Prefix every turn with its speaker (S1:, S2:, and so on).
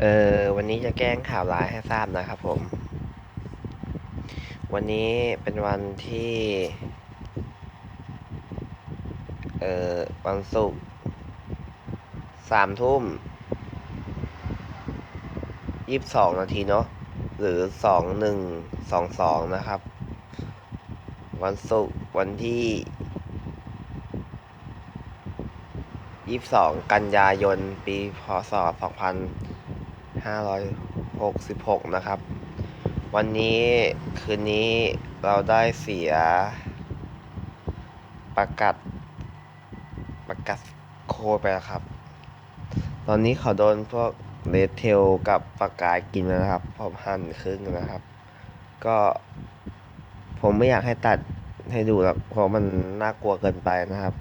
S1: เออวันนี้จะแจ้งข่าวร้ายให้ทราบนะครับผม วันนี้เป็นวันที่ เออวันศุกร์สามทุ่มยี่สิบสองนาทีเนาะหรือสองหนึ่งสองสองนะครับ วันศุกร์วันที่ยี่สิบสองกันยายน ปีพศสองพัน 566 นะครับ วันนี้คืนนี้เราได้เสีย ประกัด ประกัดโคไปแล้วครับ ตอนนี้เขาโดนพวกเลเทลกับปากกายกินนะครับผมหั่นครึ่งนะครับ ก็ผมไม่อยากให้ตัดให้ดูหรอกเพราะมันน่ากลัวเกินไปนะครับ